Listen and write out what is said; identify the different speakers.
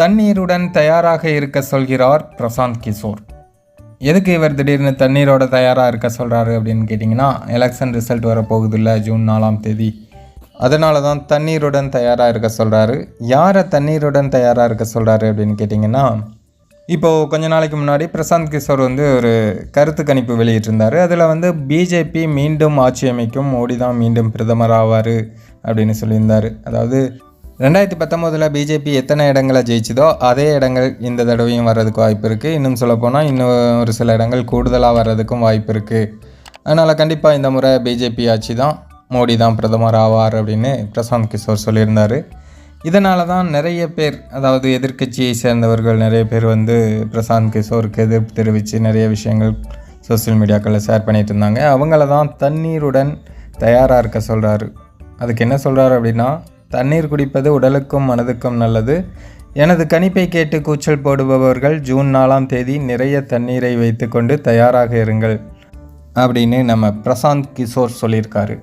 Speaker 1: தண்ணீருடன் தயாராக இருக்க சொல்கிறார் பிரசாந்த் கிஷோர். எதுக்கு இவர் திடீர்னு தண்ணீரோட தயாராக இருக்க சொல்கிறாரு அப்படின்னு கேட்டிங்கன்னா எலெக்ஷன் ரிசல்ட் வரப்போகுதுல்ல ஜூன் நாலாம் தேதி. அதனால தான் தண்ணீருடன் தயாராக இருக்க சொல்கிறாரு யாரை தண்ணீருடன் தயாராக இருக்க சொல்கிறாரு அப்படின்னு கேட்டிங்கன்னா இப்போது கொஞ்ச நாளைக்கு முன்னாடி பிரசாந்த் கிஷோர் வந்து ஒரு கருத்து கணிப்பு வெளியிட்டிருந்தார். அதில் வந்து பிஜேபி மீண்டும் ஆட்சி அமைக்கும் மோடி தான் மீண்டும் பிரதமர் ஆவார் அப்படின்னு சொல்லியிருந்தார். அதாவது ரெண்டாயிரத்தி பத்தொம்போதில் பிஜேபி எத்தனை இடங்களை ஜெயிச்சதோ அதே இடங்கள் இந்த தடவையும் வர்றதுக்கு வாய்ப்பு இருக்குது இன்னும் சொல்லப்போனால் இன்னும் ஒரு சில இடங்கள் கூடுதலாக வர்றதுக்கும் வாய்ப்பு இருக்குது அதனால் கண்டிப்பாக இந்த முறை பிஜேபி ஆட்சி தான். மோடி தான் பிரதமர் ஆவார் அப்படின்னு பிரசாந்த் கிஷோர் சொல்லியிருந்தார். இதனால தான் நிறைய பேர் அதாவது எதிர்க்கட்சியை சேர்ந்தவர்கள் நிறைய பேர் வந்து பிரசாந்த் கிஷோருக்கு எதிர்ப்பு தெரிவித்து நிறைய விஷயங்கள் சோஷியல் மீடியாக்களில் ஷேர் பண்ணிகிட்டு இருந்தாங்க. அவங்கள தான் தண்ணீருடன் தயாராக இருக்க சொல்கிறாரு அதுக்கு என்ன சொல்கிறாரு அப்படின்னா தண்ணீர் குடிப்பது உடலுக்கும் மனதுக்கும் நல்லது. எனது கணிப்பை கேட்டு கூச்சல் போடுபவர்கள் ஜூன் நாலாம் தேதி நிறைய தண்ணீரை வைத்துக்கொண்டு தயாராக இருங்கள் அப்படின்னு நம்ம பிரசாந்த் கிஷோர் சொல்லியிருக்காரு.